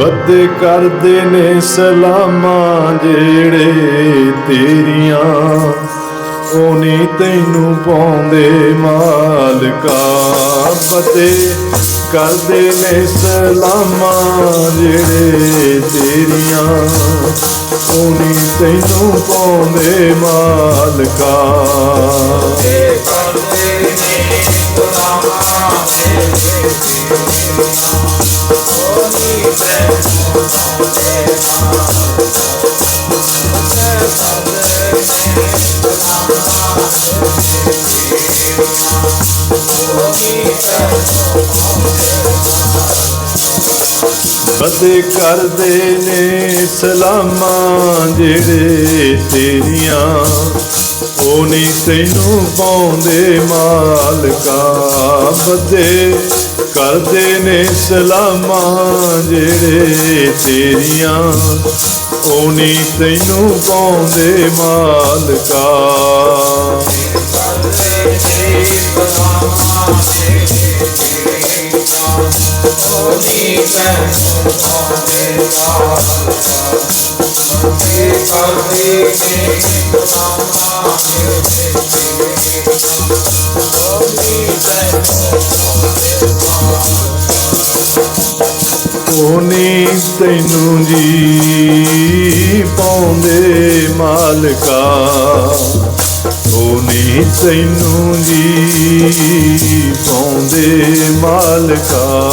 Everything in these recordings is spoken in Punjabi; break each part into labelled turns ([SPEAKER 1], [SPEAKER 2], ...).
[SPEAKER 1] ਬੱਦੇ ਕਰਦੇ ਨੇ ਸਲਾਮਾਂ ਜਿਹੜੇ ਤੇਰੀਆਂ। ਉਹਨੇ ਤੈਨੂੰ ਪੌਂਦੇ ਮਾਲਕਾਂ। ਫੱਤੇ ਕਰਦੇ ਨੇ ਸਲਾਮਾਂ ਜਿਹੜੇ ਤੇਰੀਆਂ। ਉਨੀ ਤੈਨੂੰ ਪਾਉਂਦੇ ਮਾਲਕਾ। ਬੱਦੇ ਕਰਦੇ ਨੇ ਸਲਾਮਾਂ ਜਿਹੜੇ ਤੇਰੀਆਂ ਉਹ ਨਹੀਂ ਤੈਨੂੰ ਪਾਉਂਦੇ ਮਾਲਕਾ ਬਦੇ ਕਰਦੇ ਨੇ ਸਲਾਮਾਂ ਜਿਹੜੇ ਤੇਰੀਆਂ। ਉਹ ਨਹੀਂ ਤੈਨੂੰ ਪਾਉਂਦੇ ਮਾਲਕਾ। ਬਦੇ ਕਰਦੇ ਨੇ ਸਲਾਮਾਂ ਜਿਹੜੇ ਤੇਰੀਆਂ ਉਹ ਨਹੀਂ ਤੈਨੂੰ ਜੀ ਪਾਉਂਦੇ ਮਾਲਕਾ। ਕੋਨੀ ਤੈਨੂੰ ਜੀ ਪਾਉਂਦੇ ਮਾਲਕਾ।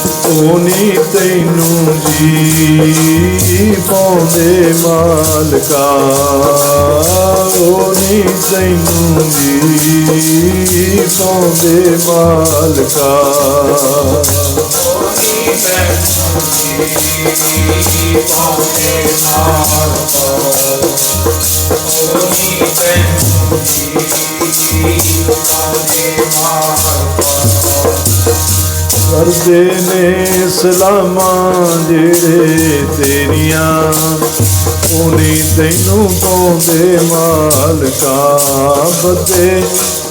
[SPEAKER 1] ਓਨੀ ਤੈਨੂੰ ਜੀ ਪਾਉਂਦੇ ਮਾਲਕਾ। ਕੋਨੀ ਤੈਨੂੰ ਜੀ ਪਾਉਂਦੇ ਮਾਲਕਾ। ਕੋਨੀ ਤੈਨੂੰ ਜੀ ਪਾਉਂਦੇ ਮਾਲਕਾ। ਕਰਦੇ ਨੇ ਸਲਾਮਾਂ ਜਿਹੜੇ ਤੇਰੀਆਂ। ਉਹਨੇ ਤੈਨੂੰ ਪਾਉਂਦੇ ਮਾਲਕਾ ਬੱਦੇ।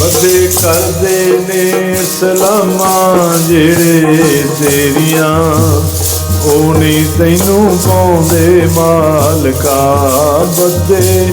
[SPEAKER 1] ਬੱਦੇ ਕਰਦੇ ਨੇ ਸਲਾਮਾਂ ਜਿਹੜੇ ਤੇਰੀਆਂ। ਉਹ ਨਹੀਂ ਤੈਨੂੰ ਪਾਉਂਦੇ ਮਾਲਕਾ ਬੱਦੇ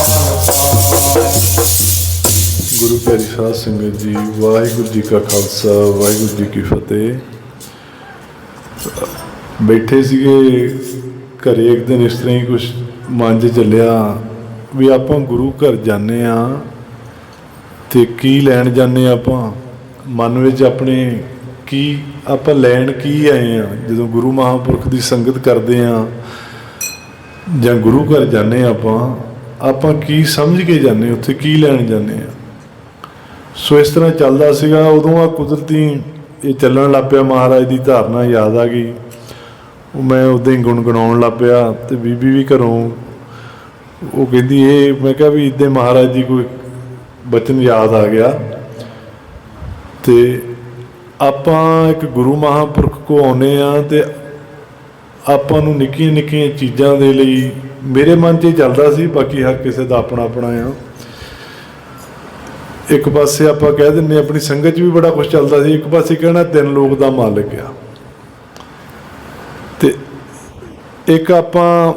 [SPEAKER 1] ਗੁਰੂ ਪਿਆਰੀ ਸਾਧ ਸੰਗਤ ਜੀ, ਵਾਹਿਗੁਰੂ ਜੀ ਕਾ ਖਾਲਸਾ, ਵਾਹਿਗੁਰੂ ਜੀ ਕੀ ਫਤਿਹ। ਬੈਠੇ ਸੀਗੇ, ਘਰੇ ਇੱਕ ਦਿਨ ਇਸ ਤਰ੍ਹਾਂ ਹੀ ਕੁਝ ਮਨ 'ਚ ਚੱਲਿਆ ਵੀ ਆਪਾਂ ਗੁਰੂ ਘਰ ਜਾਂਦੇ ਆ ਤੇ ਕੀ ਲੈਣ ਜਾਂਦੇ ਆ ਆਪਾਂ? ਮਨ ਵਿੱਚ ਆਪਣੇ ਕੀ, ਆਪਾਂ ਲੈਣ ਕੀ ਆਏ ਆ ਜਦੋਂ ਗੁਰੂ ਮਹਾਂਪੁਰਖ ਦੀ ਸੰਗਤ ਕਰਦੇ ਆ ਜਾਂ ਗੁਰੂ ਘਰ ਜਾਂਦੇ ਆ ਆਪਾਂ ਆਪਾਂ ਕੀ ਸਮਝ ਕੇ ਜਾਂਦੇ ਉੱਥੇ ਕੀ ਲੈਣ ਜਾਂਦੇ ਆ ਸੋ ਇਸ ਤਰ੍ਹਾਂ ਚੱਲਦਾ ਸੀਗਾ, ਉਦੋਂ ਆ ਕੁਦਰਤੀ ਇਹ ਚੱਲਣ ਲੱਗ ਪਿਆ, ਮਹਾਰਾਜ ਦੀ ਧਾਰਨਾ ਯਾਦ ਆ ਗਈ। ਉਹ ਮੈਂ ਉਦੋਂ ਹੀ ਗੁਣਗੁਣਾਉਣ ਲੱਗ ਪਿਆ ਤੇ ਬੀਬੀ ਵੀ ਘਰੋਂ ਉਹ ਕਹਿੰਦੀ, ਇਹ ਮੈਂ ਕਿਹਾ ਵੀ ਇਦਾਂ ਮਹਾਰਾਜ ਜੀ ਕੋਈ ਬਚਨ ਯਾਦ ਆ ਗਿਆ। ਤੇ ਆਪਾਂ ਇੱਕ ਗੁਰੂ ਮਹਾਂਪੁਰਖ ਕੋ ਆਉਨੇ ਆ ਤੇ ਆਪਾਂ ਨੂੰ ਨਿੱਕੀਆਂ ਨਿੱਕੀਆਂ ਚੀਜ਼ਾਂ ਦੇ ਲਈ ਮੇਰੇ ਮਨ 'ਚ ਇਹ ਚੱਲਦਾ ਸੀ, ਬਾਕੀ ਹਰ ਕਿਸੇ ਦਾ ਆਪਣਾ ਆਪਣਾ ਆ। ਇੱਕ ਪਾਸੇ ਆਪਾਂ ਕਹਿ ਦਿੰਨੇ ਆਪਣੀ ਸੰਗਤ 'ਚ ਵੀ ਬੜਾ ਕੁਝ ਚੱਲਦਾ ਸੀ, ਇੱਕ ਪਾਸੇ ਕਹਿਣਾ ਤਿੰਨ ਲੋਕ ਦਾ ਮਾਲਕ ਆ। ਇੱਕ ਆਪਾਂ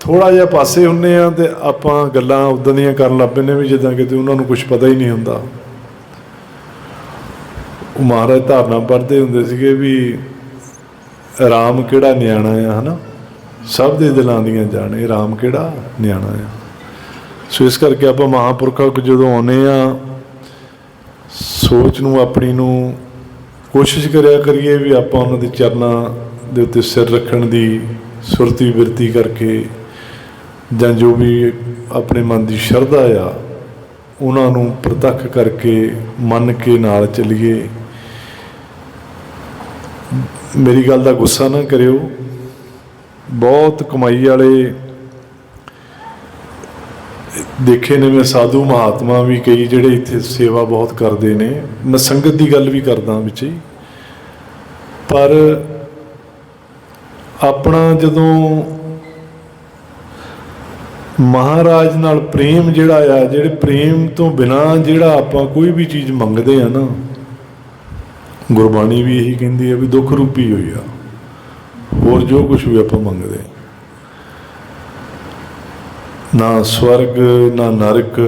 [SPEAKER 1] ਥੋੜਾ ਜਿਹਾ ਪਾਸੇ ਹੁੰਨੇ ਆ ਤੇ ਆਪਾਂ ਗੱਲਾਂ ਉਦਾਂ ਦੀਆਂ ਕਰਨ ਲੱਗ ਪੈਂਦੇ ਵੀ ਜਿੱਦਾਂ ਕਿਤੇ ਉਹਨਾਂ ਨੂੰ ਕੁਝ ਪਤਾ ਹੀ ਨਹੀਂ ਹੁੰਦਾ। ਉਹ ਮਹਾਰਾਜ ਧਾਰਨਾ ਪੜ੍ਹਦੇ ਹੁੰਦੇ ਸੀਗੇ ਵੀ ਰਾਮ ਕਿਹੜਾ ਨਿਆਣਾ ਆ, ਹਨਾ? ਸਭ ਦੇ ਦਿਲਾਂ ਦੀਆਂ ਜਾਣੇ, ਰਾਮ ਕਿਹੜਾ ਨਿਆਣਾ ਆ? ਸੋ ਇਸ ਕਰਕੇ ਆਪਾਂ ਮਹਾਂਪੁਰਖਾਂ ਕੋਲ ਜਦੋਂ ਆਉਨੇ ਆ, ਸੋਚ ਨੂੰ, ਆਪਣੀ ਨੂੰ ਕੋਸ਼ਿਸ਼ ਕਰਿਆ ਕਰੀਏ ਵੀ ਆਪਾਂ ਉਹਨਾਂ ਦੇ ਚਰਨਾਂ ਦੇ ਉੱਤੇ ਸਿਰ ਰੱਖਣ ਦੀ ਸੁਰਤੀ ਬਿਰਤੀ ਕਰਕੇ ਜਾਂ ਜੋ ਵੀ ਆਪਣੇ ਮਨ ਦੀ ਸ਼ਰਧਾ ਆ, ਉਹਨਾਂ ਨੂੰ ਪ੍ਰਤੱਖ ਕਰਕੇ ਮੰਨ ਕੇ ਨਾਲ ਚੱਲੀਏ। ਮੇਰੀ ਗੱਲ ਦਾ ਗੁੱਸਾ ਨਾ ਕਰਿਓ। ਬਹੁਤ ਕਮਾਈ ਵਾਲੇ ਦੇਖੇ ਨੇ ਮੈਂ ਸਾਧੂ ਮਹਾਤਮਾ ਵੀ ਕਈ ਜਿਹੜੇ ਇੱਥੇ ਸੇਵਾ ਬਹੁਤ ਕਰਦੇ ਨੇ। ਮੈਂ ਸੰਗਤ ਦੀ ਗੱਲ ਵੀ ਕਰਦਾ ਵਿੱਚ ਹੀ। ਪਰ ਆਪਣਾ ਜਦੋਂ ਮਹਾਰਾਜ ਨਾਲ ਪ੍ਰੇਮ ਜਿਹੜਾ ਆ, ਜਿਹੜੇ ਪ੍ਰੇਮ ਤੋਂ ਬਿਨਾ ਜਿਹੜਾ ਆਪਾਂ ਕੋਈ ਵੀ ਚੀਜ਼ ਮੰਗਦੇ ਆ ਨਾ, ਗੁਰਬਾਣੀ ਵੀ ਇਹੀ ਕਹਿੰਦੀ ਹੈ ਵੀ ਦੁੱਖ ਰੂਪੀ ਹੋਈ ਆ ਹੋਰ ਜੋ ਕੁਝ ਵੀ ਆਪਾਂ ਮੰਗਦੇ ਨਾ ਸਵਰਗ, ਨਾ ਨਰਕ।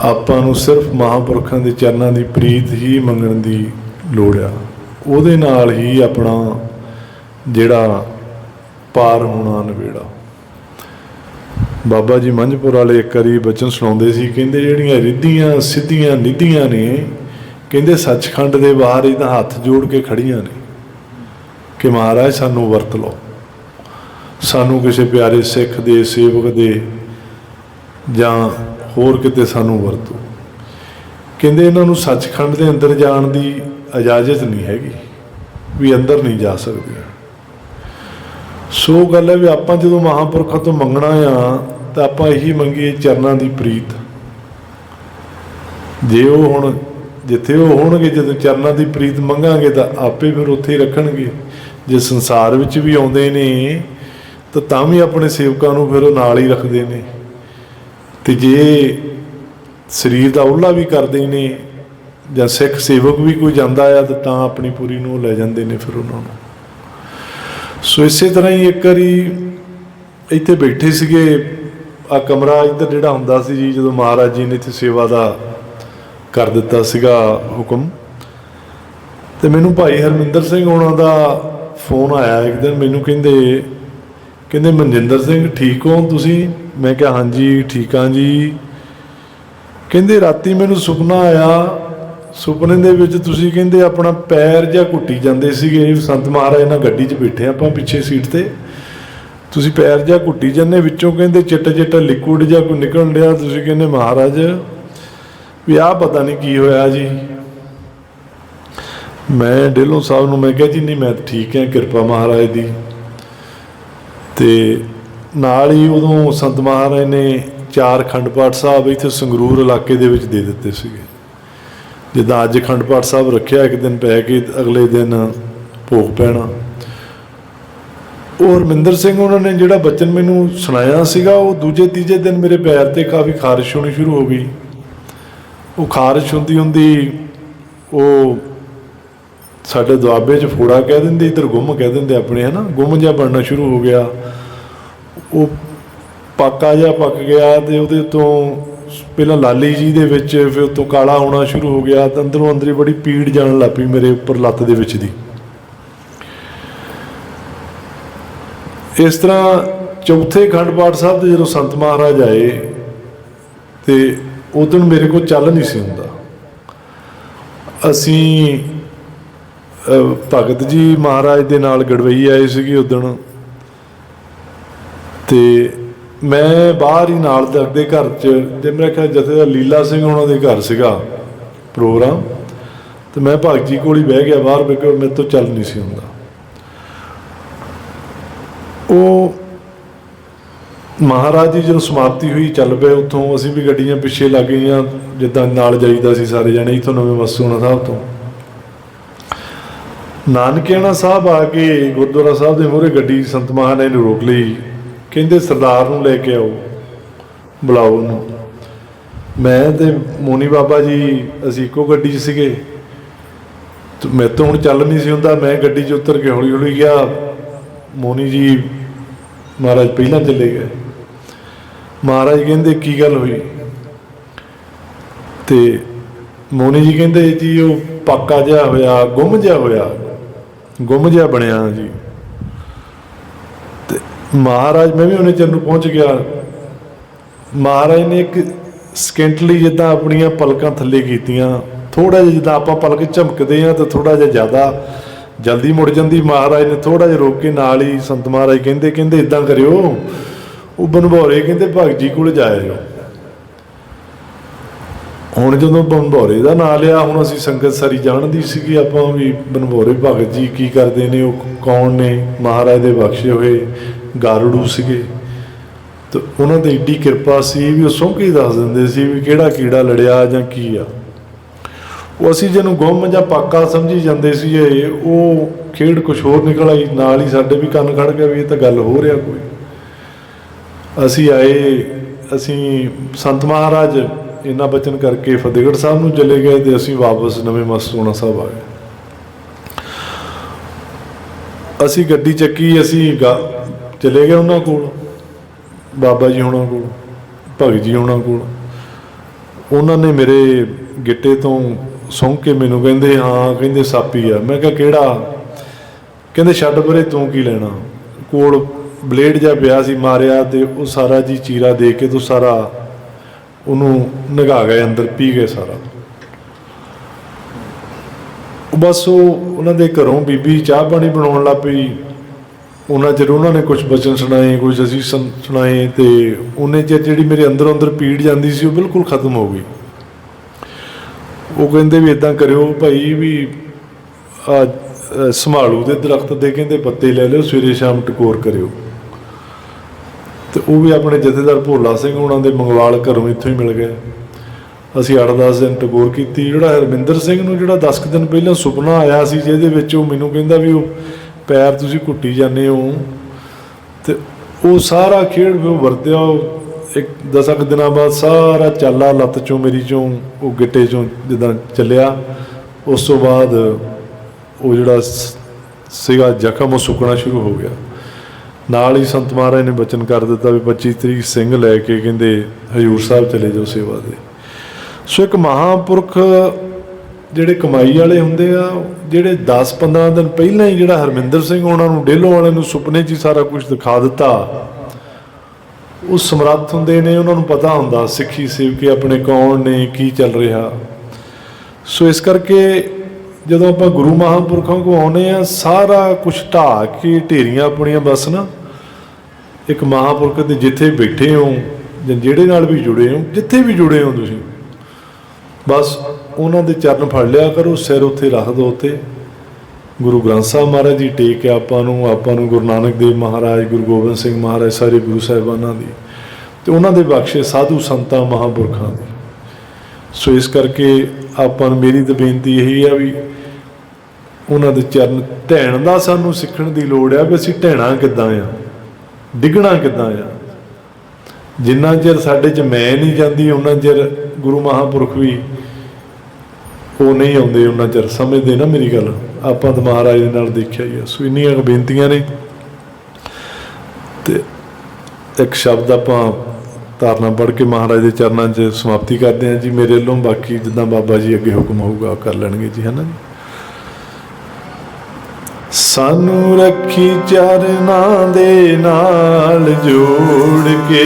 [SPEAKER 1] ਆਪਾਂ ਨੂੰ ਸਿਰਫ ਮਹਾਪੁਰਖਾਂ ਦੇ ਚਰਨਾਂ ਦੀ ਪ੍ਰੀਤ ਹੀ ਮੰਗਣ ਦੀ ਲੋੜ ਆ। ਉਹਦੇ ਨਾਲ ਹੀ ਆਪਣਾ ਜਿਹੜਾ ਪਾਰ ਹੋਣਾ ਨਵੇੜਾ ਬਾਬਾ ਜੀ ਮੰਝਪੁਰ ਵਾਲੇ ਇੱਕ ਵਾਰੀ ਬਚਨ ਸੁਣਾਉਂਦੇ ਸੀ, ਕਹਿੰਦੇ ਜਿਹੜੀਆਂ ਰਿੱਧੀਆਂ, ਸਿੱਧੀਆਂ, ਨਿੱਧੀਆਂ ਨੇ, ਕਹਿੰਦੇ ਸੱਚਖੰਡ ਦੇ ਬਾਹਰ ਇਹਦਾ ਹੱਥ ਜੋੜ ਕੇ ਖੜੀਆਂ ਨੇ। ਕਿ ਮਹਾਰਾਜ ਸਾਨੂੰ ਵਰਤ ਲਓ। ਸਾਨੂੰ ਕਿਸੇ ਪਿਆਰੇ ਸਿੱਖ ਦੇ, ਸੇਵਕ ਦੇ ਜਾਂ ਹੋਰ ਕਿਤੇ ਸਾਨੂੰ ਵਰਤੋ। ਕਹਿੰਦੇ ਇਹਨਾਂ ਨੂੰ ਸੱਚਖੰਡ ਦੇ ਅੰਦਰ ਜਾਣ ਦੀ ਇਜਾਜ਼ਤ ਨਹੀਂ ਹੈਗੀ, ਵੀ ਅੰਦਰ ਨਹੀਂ ਜਾ ਸਕਦੇ। ਸੋ ਗੱਲ ਹੈ ਵੀ ਆਪਾਂ ਜਦੋਂ ਮਹਾਂਪੁਰਖਾਂ ਤੋਂ ਮੰਗਣਾ ਆ, ਤਾਂ ਆਪਾਂ ਇਹੀ ਮੰਗੀਏ ਚਰਨਾਂ ਦੀ ਪ੍ਰੀਤ। ਜੇ ਉਹ ਹੁਣ, ਜਿੱਥੇ ਉਹ ਹੋਣਗੇ, ਜਦੋਂ ਚਰਨਾਂ ਦੀ ਪ੍ਰੀਤ ਮੰਗਾਂਗੇ, ਤਾਂ ਆਪੇ ਫਿਰ ਉੱਥੇ ਹੀ ਰੱਖਣਗੇ। ਜੇ ਸੰਸਾਰ ਵਿੱਚ ਵੀ ਆਉਂਦੇ ਨੇ, ਤਾਂ ਤਾਂ ਵੀ ਆਪਣੇ ਸੇਵਕਾਂ ਨੂੰ ਫਿਰ ਉਹ ਨਾਲ ਹੀ ਰੱਖਦੇ ਨੇ। ਤੇ ਜੇ ਸਰੀਰ ਦਾ ਉੱਲਾ ਵੀ ਕਰਦੇ ਨੇ, ਜਾਂ ਸਿੱਖ ਸੇਵਕ ਵੀ ਕੋਈ ਜਾਂਦਾ ਆ, ਤਾਂ ਆਪਣੀ ਪੂਰੀ ਨੂੰ ਲੈ ਜਾਂਦੇ ਨੇ ਫਿਰ ਉਹਨਾਂ ਨੂੰ। ਸੋ ਇਸੇ ਤਰ੍ਹਾਂ ਹੀ ਇੱਕ ਵਾਰੀ ਇੱਥੇ ਬੈਠੇ ਸੀਗੇ ਆ ਕਮਰਾ ਇੱਧਰ ਜਿਹੜਾ ਹੁੰਦਾ ਸੀ ਜੀ, ਜਦੋਂ ਮਹਾਰਾਜ ਜੀ ਨੇ ਇੱਥੇ ਸੇਵਾ ਦਾ ਕਰ ਦਿੱਤਾ ਸੀਗਾ ਹੁਕਮ। ਤੇ ਮੈਨੂੰ ਭਾਈ ਹਰਮਿੰਦਰ ਸਿੰਘ ਉਹਨਾਂ ਦਾ ਫੋਨ ਆਇਆ ਇੱਕ ਦਿਨ, ਮੈਨੂੰ ਕਹਿੰਦੇ ਕਹਿੰਦੇ ਮਨਜਿੰਦਰ ਸਿੰਘ, ਠੀਕ ਹੋ ਤੁਸੀਂ? ਮੈਂ ਕਿਹਾ, ਹਾਂਜੀ, ਠੀਕ ਹਾਂ ਜੀ। ਕਹਿੰਦੇ, ਰਾਤੀ ਮੈਨੂੰ ਸੁਪਨਾ ਆਇਆ, ਸੁਪਨੇ ਦੇ ਵਿੱਚ ਤੁਸੀਂ ਕਹਿੰਦੇ ਆਪਣਾ ਪੈਰ ਜਾਂ ਘੁੱਟੀ ਜਾਂਦੇ ਸੀਗੇ, ਸੰਤ ਮਹਾਰਾਜ ਨਾਲ ਗੱਡੀ 'ਚ ਬੈਠੇ ਆਪਾਂ ਪਿੱਛੇ ਸੀਟ ਤੇ। ਤੁਸੀਂ ਪੈਰ ਜਾਂ ਘੁੱਟੀ ਜਾਂਦੇ, ਵਿੱਚੋਂ ਕਹਿੰਦੇ ਚਿੱਟਾ ਚਿੱਟਾ ਲਿਕੁਇਡ ਜਾਂ ਕੋਈ ਨਿਕਲਣ ਡਿਆ, ਤੁਸੀਂ ਕਹਿੰਦੇ ਮਹਾਰਾਜ, ਵੀ ਆਹ ਪਤਾ ਨਹੀਂ ਕੀ ਹੋਇਆ ਜੀ। ਮੈਂ ਡੇਲੋਂ ਸਾਹਿਬ ਨੂੰ ਮੈਂ ਕਿਹਾ ਜੀ, ਨਹੀਂ, ਮੈਂ ਤਾਂ ਠੀਕ ਹਾਂ, ਕਿਰਪਾ ਮਹਾਰਾਜ ਦੀ। ਤੇ ਨਾਲ ਹੀ ਉਦੋਂ ਸੰਤ ਮਹਾਰਾਜ ਨੇ ਚਾਰ ਖੰਡ ਪਾਠ ਸਾਹਿਬ ਇੱਥੇ ਸੰਗਰੂਰ ਇਲਾਕੇ ਦੇ ਵਿੱਚ ਦੇ ਦਿੱਤੇ ਸੀਗੇ। ਜਿੱਦਾਂ ਅੱਜ ਖੰਡ ਪਾਠ ਸਾਹਿਬ ਰੱਖਿਆ, ਇੱਕ ਦਿਨ ਪੈ ਕੇ ਅਗਲੇ ਦਿਨ ਭੋਗ ਪੈਣਾ। ਉਹ ਹਰਮਿੰਦਰ ਸਿੰਘ ਉਹਨਾਂ ਨੇ ਜਿਹੜਾ ਬਚਨ ਮੈਨੂੰ ਸੁਣਾਇਆ ਸੀਗਾ, ਉਹ ਦੂਜੇ ਤੀਜੇ ਦਿਨ ਮੇਰੇ ਪੈਰ ਤੇ ਕਾਫੀ ਖਾਰਿਸ਼ ਹੋਣੀ ਸ਼ੁਰੂ ਹੋ ਗਈ। ਉਹ ਖਾਰਿਸ਼ ਹੁੰਦੀ ਹੁੰਦੀ ਉਹ ਸਾਡੇ ਦੁਆਬੇ 'ਚ ਫੋੜਾ ਕਹਿ ਦਿੰਦੇ, ਇੱਧਰ ਗੁੰਮ ਕਹਿ ਦਿੰਦੇ ਆਪਣੇ, ਹਨਾ? ਗੁੰਮ ਜਿਹਾ ਬਣਨਾ ਸ਼ੁਰੂ ਹੋ ਗਿਆ। ਉਹ ਪਾਕਾ ਜਿਹਾ ਪੱਕ ਗਿਆ ਤੇ ਉਹਦੇ ਤੋਂ ਪਹਿਲਾਂ ਲਾਲੀ ਜੀ ਦੇ ਵਿੱਚ ਫਿਰ ਉਤੋਂ ਕਾਲਾ ਹੋਣਾ ਸ਼ੁਰੂ ਹੋ ਗਿਆ, ਤਾਂ ਅੰਦਰੋਂ ਅੰਦਰੀ ਬੜੀ ਪੀੜ ਜਾਣ ਲੱਗ ਪਈ ਮੇਰੇ ਉੱਪਰ ਲੱਤ ਦੇ ਵਿੱਚ ਦੀ। ਇਸ ਤਰ੍ਹਾਂ ਚੌਥੇ ਖੰਡ ਪਾਠ ਸਾਹਿਬ ਦੇ ਜਦੋਂ ਸੰਤ ਮਹਾਰਾਜ ਆਏ, ਤੇ ਉਦੋਂ ਮੇਰੇ ਕੋਲ ਚੱਲ ਨਹੀਂ ਸੀ ਹੁੰਦਾ। ਅਸੀਂ ਭਗਤ ਜੀ ਮਹਾਰਾਜ ਦੇ ਨਾਲ ਗੜਵਈ ਆਏ ਸੀਗੇ ਉਦੋਂ ਤੇ ਮੈਂ ਬਾਹਰ ਹੀ ਨਾਲ ਤੱਕ ਦੇ ਘਰ ਚ ਤੇ ਮੇਰਾ ਖਿਆਲ ਜਥੇ ਦਾ ਲੀਲਾ ਸਿੰਘ ਉਹਨਾਂ ਦੇ ਘਰ ਸੀਗਾ ਪ੍ਰੋਗਰਾਮ। ਤੇ ਮੈਂ ਭਗਤ ਜੀ ਕੋਲ ਹੀ ਬਹਿ ਗਿਆ ਬਾਹਰ ਬਿਕੋ ਮੇਰੇ ਤੋਂ ਚੱਲ ਨਹੀਂ ਸੀ ਹੁੰਦਾ। ਉਹ ਮਹਾਰਾਜ ਜੀ ਜਦੋਂ ਸਮਾਪਤੀ ਹੋਈ, ਚੱਲ ਪਏ ਉੱਥੋਂ, ਅਸੀਂ ਵੀ ਗੱਡੀਆਂ ਪਿੱਛੇ ਲੱਗ ਗਈਆਂ, ਜਿੱਦਾਂ ਨਾਲ ਜਾਈਦਾ ਸੀ ਸਾਰੇ ਜਣੇ, ਇੱਥੋਂ ਨਵੇਂ ਮਸੂਣਾ ਸਾਹਿਬ ਤੋਂ। ਨਾਨਕਿਆਣਾ ਸਾਹਿਬ ਆ ਕੇ ਗੁਰਦੁਆਰਾ ਸਾਹਿਬ ਦੇ ਮੂਹਰੇ ਗੱਡੀ ਸੰਤ ਮਹਾਰਾਜ ਨੇ ਰੋਕ ਲਈ। ਕਹਿੰਦੇ, ਸਰਦਾਰ ਨੂੰ ਲੈ ਕੇ ਆਓ, ਬੁਲਾਓ ਉਹਨੂੰ। ਮੈਂ ਤੇ ਮੋਨੀ ਬਾਬਾ ਜੀ, ਅਸੀਂ ਇੱਕੋ ਗੱਡੀ 'ਚ ਸੀਗੇ। ਤੇ ਮੇਰੇ ਤੋਂ ਹੁਣ ਚੱਲ ਨਹੀਂ ਸੀ ਹੁੰਦਾ। ਮੈਂ ਗੱਡੀ 'ਚ ਉਤਰ ਕੇ ਹੌਲੀ ਹੌਲੀ ਗਿਆ। ਮੋਨੀ ਜੀ ਮਹਾਰਾਜ ਪਹਿਲਾਂ ਚਲੇ ਗਏ। ਮਹਾਰਾਜ ਕਹਿੰਦੇ, ਕੀ ਗੱਲ ਹੋਈ? ਤੇ ਮੋਨੀ ਜੀ ਕਹਿੰਦੇ, ਜੀ, ਉਹ ਪੱਕਾ ਜਿਹਾ ਹੋਇਆ, ਗੁੰਮ ਜਿਹਾ ਹੋਇਆ। ਗੁੰਮ ਜਿਹਾ ਬਣਿਆ ਜੀ। ਤੇ ਮਹਾਰਾਜ, ਮੈਂ ਵੀ ਉਹਨੇ ਚਿਰ ਨੂੰ ਪਹੁੰਚ ਗਿਆ। ਮਹਾਰਾਜ ਨੇ ਇੱਕ ਸਕਿੰਟ ਲਈ ਜਿੱਦਾਂ ਆਪਣੀਆਂ ਪਲਕਾਂ ਥੱਲੇ ਕੀਤੀਆਂ। ਥੋੜਾ ਜਿਹਾ ਜਿੱਦਾਂ ਆਪਾਂ ਪਲਕ ਝਮਕਦੇ ਆ ਤਾਂ ਥੋੜਾ ਜਿਹਾ ਜ਼ਿਆਦਾ ਜਲਦੀ ਮੁੜ ਜਾਂਦੀ। ਮਹਾਰਾਜ ਨੇ ਥੋੜਾ ਜਿਹਾ ਰੋਕ ਕੇ ਨਾਲ ਹੀ ਸੰਤ ਮਹਾਰਾਜ ਕਹਿੰਦੇ ਕਹਿੰਦੇ ਇਦਾਂ ਕਰਿਓ। ਉਹ ਬਨਭੌਰੇ ਕਹਿੰਦੇ, ਭਗਤ ਜੀ ਕੋਲ ਜਾਇਓ ਹੁਣ ਜਦੋਂ ਬਨਭੌਰੇ ਦਾ ਨਾਂ ਲਿਆ, ਹੁਣ ਅਸੀਂ ਸੰਗਤ ਸਾਰੀ ਜਾਣਦੀ ਸੀਗੀ ਆਪਾਂ ਵੀ ਬੰਬੋਰੇ ਭਗਤ ਜੀ ਕੀ ਕਰਦੇ ਨੇ, ਉਹ ਕੌਣ ਨੇ? ਮਹਾਰਾਜ ਦੇ ਬਖਸ਼ੇ ਹੋਏ ਗਾਰੜੂ ਸੀਗੇ। ਤੇ ਉਹਨਾਂ ਦੀ ਏਡੀ ਕਿਰਪਾ ਸੀ ਵੀ ਉਹ ਸੌਂਕੀ ਹੀ ਦੱਸ ਦਿੰਦੇ ਸੀ ਵੀ ਕਿਹੜਾ ਕੀੜਾ ਲੜਿਆ ਜਾਂ ਕੀ ਆ। ਉਹ ਅਸੀਂ ਜਿਹਨੂੰ ਗੁੰਮ ਜਾਂ ਪਾਕਾ ਸਮਝੀ ਜਾਂਦੇ ਸੀ ਇਹ ਉਹ ਖੇਡ ਕੁਝ ਹੋਰ ਨਿਕਲ ਆਈ, ਨਾਲ ਹੀ ਸਾਡੇ ਵੀ ਕੰਨ ਖੜ ਗਿਆ ਵੀ ਇਹ ਤਾਂ ਗੱਲ ਹੋ ਰਿਹਾ ਕੋਈ। ਅਸੀਂ ਆਏ, ਅਸੀਂ ਸੰਤ ਮਹਾਰਾਜ ਇੰਨਾ ਬਚਨ ਕਰਕੇ ਫਤਿਹਗੜ੍ਹ ਸਾਹਿਬ ਨੂੰ ਚਲੇ ਗਏ ਤੇ ਅਸੀਂ ਵਾਪਸ ਨਵੇਂ ਮਸਤੂਣਾ ਸਾਹਿਬ ਆ ਗਏ। ਅਸੀਂ ਗੱਡੀ ਚੱਕੀ, ਅਸੀਂ ਚਲੇ ਗਏ ਉਹਨਾਂ ਕੋਲ, ਬਾਬਾ ਜੀ ਹੁਣਾਂ ਕੋਲ, ਭਗਤ ਜੀ ਹੁਣਾਂ ਕੋਲ। ਉਹਨਾਂ ਨੇ ਮੇਰੇ ਗਿੱਟੇ ਤੋਂ ਸੁੰਘ ਕੇ ਮੈਨੂੰ ਕਹਿੰਦੇ, ਹਾਂ, ਕਹਿੰਦੇ, ਸਾਪੀ ਆ। ਮੈਂ ਕਿਹਾ, ਕਿਹੜਾ? ਕਹਿੰਦੇ, ਛੱਡ ਪਰੇ, ਤੂੰ ਕੀ ਲੈਣਾ? ਕੋਲ ਬਲੇਡ ਜਿਹਾ ਪਿਆ ਸੀ ਮਾਰਿਆ ਤੇ ਉਹ ਸਾਰਾ ਜੀ ਚੀਰਾ ਦੇ ਕੇ ਤੂੰ ਸਾਰਾ ਉਹਨੂੰ ਨਗਾ ਗਏ ਅੰਦਰ, ਪੀ ਗਏ ਸਾਰਾ। ਬਸ ਉਹ ਉਹਨਾਂ ਦੇ ਘਰੋਂ ਬੀਬੀ ਚਾਹ ਪਾਣੀ ਬਣਾਉਣ ਲੱਗ ਪਈ। ਉਹਨਾਂ ਚਿਰ ਉਹਨਾਂ ਨੇ ਕੁਝ ਬਚਨ ਸੁਣਾਏ ਕੁਝ ਅਸੀਂ ਸੁਣਾਏ ਤੇ ਉਹਨੇ ਚਿਰ ਜਿਹੜੀ ਮੇਰੇ ਅੰਦਰੋਂ ਅੰਦਰ ਪੀੜ ਜਾਂਦੀ ਸੀ ਉਹ ਬਿਲਕੁਲ ਖਤਮ ਹੋ ਗਈ। ਉਹ ਕਹਿੰਦੇ ਵੀ ਇਦਾਂ ਕਰਿਓ ਭਾਈ ਵੀ ਆ ਸੰਭਾਲੂ ਦੇ ਦਰਖਤ ਦੇ ਕਹਿੰਦੇ ਪੱਤੇ ਲੈ ਲਿਓ, ਸਵੇਰੇ ਸ਼ਾਮ ਟਕੋਰ ਕਰਿਓ। ਤੇ ਉਹ ਵੀ ਆਪਣੇ ਜਥੇਦਾਰ ਭੋਲਾ ਸਿੰਘ ਉਹਨਾਂ ਦੇ ਮੰਗਵਾਲ ਘਰੋਂ ਇੱਥੋਂ ਹੀ ਮਿਲ ਗਏ। ਅਸੀਂ 8-10 ਦਿਨ ਟਗੋਰ ਕੀਤੀ। ਜਿਹੜਾ ਹਰਮਿੰਦਰ ਸਿੰਘ ਨੂੰ ਜਿਹੜਾ 10 ਕੁ ਦਿਨ ਪਹਿਲਾਂ ਸੁਪਨਾ ਆਇਆ ਸੀ ਜਿਹਦੇ ਵਿੱਚ ਉਹ ਮੈਨੂੰ ਕਹਿੰਦਾ ਵੀ ਉਹ ਪੈਰ ਤੁਸੀਂ ਘੁੱਟੀ ਜਾਂਦੇ ਹੋ। ਤੇ ਉਹ ਸਾਰਾ ਖੇਡ ਉਹ ਵਰਤਿਆ, ਉਹ ਇੱਕ ਦਸਾਂ ਕੁ ਦਿਨਾਂ ਬਾਅਦ ਸਾਰਾ ਚਾਲਾ ਲੱਤ ਚੋਂ ਮੇਰੀ ਚੋਂ, ਉਹ ਗਿੱਟੇ ਚੋਂ ਜਿੱਦਾਂ ਚੱਲਿਆ। ਉਸ ਤੋਂ ਬਾਅਦ ਉਹ ਜਿਹੜਾ ਸੀਗਾ ਜ਼ਖਮ, ਉਹ ਸੁੱਕਣਾ ਸ਼ੁਰੂ ਹੋ ਗਿਆ। ਨਾਲ ਹੀ ਸੰਤ ਮਹਾਰਾਜ ਨੇ ਬਚਨ ਕਰ ਦਿੱਤਾ ਵੀ 25 ਤਰੀਕ ਸਿੰਘ ਲੈ ਕੇ ਕਹਿੰਦੇ ਹਜੂਰ ਸਾਹਿਬ ਚਲੇ ਜਾਓ ਸੇਵਾ ਦੇ। ਸੋ ਇੱਕ ਮਹਾਪੁਰਖ ਜਿਹੜੇ ਕਮਾਈ ਵਾਲੇ ਹੁੰਦੇ ਆ, ਜਿਹੜੇ 10-15 ਦਿਨ ਪਹਿਲਾਂ ਹੀ ਜਿਹੜਾ ਹਰਮਿੰਦਰ ਸਿੰਘ ਉਹਨਾਂ ਨੂੰ ਡੇਲੋ ਵਾਲੇ ਨੂੰ ਸੁਪਨੇ 'ਚ ਹੀ ਸਾਰਾ ਕੁਝ ਦਿਖਾ ਦਿੱਤਾ, ਉਹ ਸਮਰੱਥ ਹੁੰਦੇ ਨੇ, ਉਹਨਾਂ ਨੂੰ ਪਤਾ ਹੁੰਦਾ ਸਿੱਖੀ ਸੇਵਕੇ ਆਪਣੇ ਕੌਣ ਨੇ, ਕੀ ਚੱਲ ਰਿਹਾ। ਸੋ ਇਸ ਕਰਕੇ ਜਦੋਂ ਆਪਾਂ ਗੁਰੂ ਮਹਾਂਪੁਰਖਾਂ ਕੋ ਆਉਨੇ ਆ ਸਾਰਾ ਕੁਝ ਢਾਹ ਕੇ ਢੇਰੀਆਂ ਆਪਣੀਆਂ ਬਸ ਨਾ ਇੱਕ ਮਹਾਂਪੁਰਖ ਦੇ ਜਿੱਥੇ ਬੈਠੇ ਹੋ ਜਾਂ ਜਿਹੜੇ ਨਾਲ ਵੀ ਜੁੜੇ ਹੋ, ਜਿੱਥੇ ਵੀ ਜੁੜੇ ਹੋ ਤੁਸੀਂ, ਬਸ ਉਹਨਾਂ ਦੇ ਚਰਨ ਫੜ ਲਿਆ ਕਰੋ, ਸਿਰ ਉੱਥੇ ਰੱਖ ਦਿਓ ਉੱਤੇ ਗੁਰੂ ਗ੍ਰੰਥ ਸਾਹਿਬ ਮਹਾਰਾਜ ਦੀ ਟੇਕ ਹੈ ਆਪਾਂ ਨੂੰ ਆਪਾਂ ਨੂੰ ਗੁਰੂ ਨਾਨਕ ਦੇਵ ਮਹਾਰਾਜ, ਗੁਰੂ ਗੋਬਿੰਦ ਸਿੰਘ ਮਹਾਰਾਜ, ਸਾਰੇ ਗੁਰੂ ਸਾਹਿਬਾਨਾਂ ਦੀ। ਤੇ ਉਹਨਾਂ ਦੇ ਬਖਸ਼ੇ ਸਾਧੂ ਸੰਤਾਂ, ਮਹਾਂਪੁਰਖਾਂ ਦੀ। ਸੋ ਇਸ ਕਰਕੇ ਆਪਾਂ ਨੂੰ ਮੇਰੀ ਤਾਂ ਬੇਨਤੀ ਇਹੀ ਆ ਵੀ ਉਹਨਾਂ ਦੇ ਚਰਨ ਢਹਿਣ ਦਾ ਸਾਨੂੰ ਸਿੱਖਣ ਦੀ ਲੋੜ ਆ ਵੀ ਅਸੀਂ ਢਹਿਣਾ ਕਿੱਦਾਂ ਆ। ਡਿੱਗਣਾ ਕਿੱਦਾਂ ਆ? ਜਿੰਨਾ ਚਿਰ ਸਾਡੇ 'ਚ ਮੈਂ ਨਹੀਂ ਜਾਂਦੀ, ਉਹਨਾਂ ਚਿਰ ਗੁਰੂ ਮਹਾਂਪੁਰਖ ਵੀ ਉਹ ਨਹੀਂ ਆਉਂਦੇ, ਉਹਨਾਂ ਚਿਰ ਸਮਝਦੇ ਨਾ ਮੇਰੀ ਗੱਲ। ਆਪਾਂ ਤਾਂ ਮਹਾਰਾਜ ਦੇ ਨਾਲ ਦੇਖਿਆ ਹੀ ਆ। ਸੋ ਇੰਨੀਆਂ ਬੇਨਤੀਆਂ ਨੇ। ਤੇ ਇੱਕ ਸ਼ਬਦ ਆਪਾਂ ਧਾਰਨਾ ਪੜ੍ਹ ਕੇ ਮਹਾਰਾਜ ਦੇ ਚਰਨਾਂ 'ਚ ਸਮਾਪਤੀ ਕਰਦੇ ਹਾਂ ਜੀ। ਮੇਰੇ ਵੱਲੋਂ ਬਾਕੀ ਜਿੱਦਾਂ ਬਾਬਾ ਜੀ ਅੱਗੇ ਹੁਕਮ ਹੋਊਗਾ ਕਰ ਲੈਣਗੇ ਜੀ ਹਨਾ ਜੀ? ਸਾਨੂੰ ਰੱਖੀ ਚਰਨਾਂ ਦੇ ਨਾਲ ਜੋੜ ਕੇ,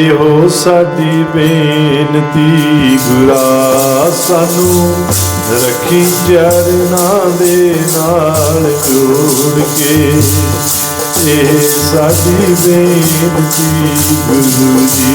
[SPEAKER 1] ਇਹੋ ਸਾਡੀ ਬੇਨਤੀ ਗੁਰਾ। ਸਾਨੂੰ ਰੱਖੀ ਚਰਨਾਂ ਦੇ ਨਾਲ ਜੋੜ ਕੇ, ਇਹ ਸਾਡੀ ਬੇਨਤੀ ਗੁਰੂ ਜੀ।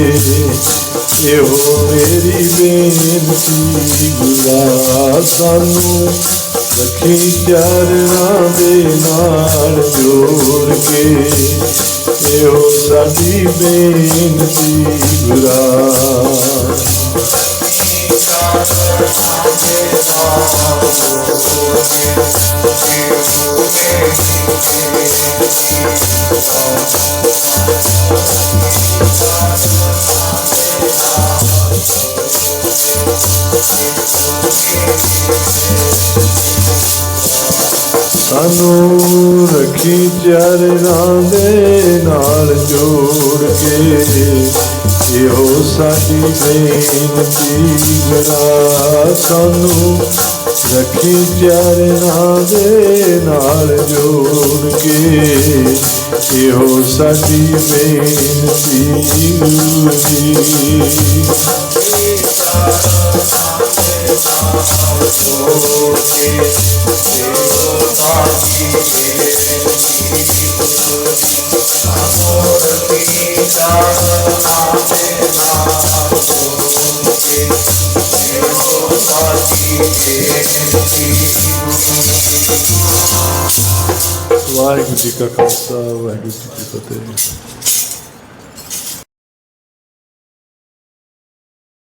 [SPEAKER 1] ਇਹੋ ਮੇਰੀ ਬੇਨਤੀ ਗੁਰਾ ਸਾਨੂੰ ਰੱਖੀ ਚਰਨਾਂ ਦੇ ਨਾਲ ਜੋੜ ਕੇ ਇਹੋ ਸਾਡੀ ਬੇਨਤੀ ਗੁਰਾ ਸਾਨੂੰ ਰੱਖੀ ਚਰਨਾਂ ਦੇ ਨਾਲ ਜੋੜ ਕੇ, ਇਹੋ ਸਾਡੀ ਬੇਨਤੀ ਜਰਾ ਸਾਨੂੰ ਰੱਖੀ ਚਰਨਾਂ ਦੇ ਨਾਲ ਜੋੜ ਕੇ, ਇਹੋ ਸਾਡੀ ਬੇਨਤੀ ਜੀ। ਵਾਹਿਗੁਰੂ ਜੀ ਕਾ ਖਾਲਸਾ ਵਾਹਿਗੁਰੂ ਜੀ ਕੀ ਫਤਿਹ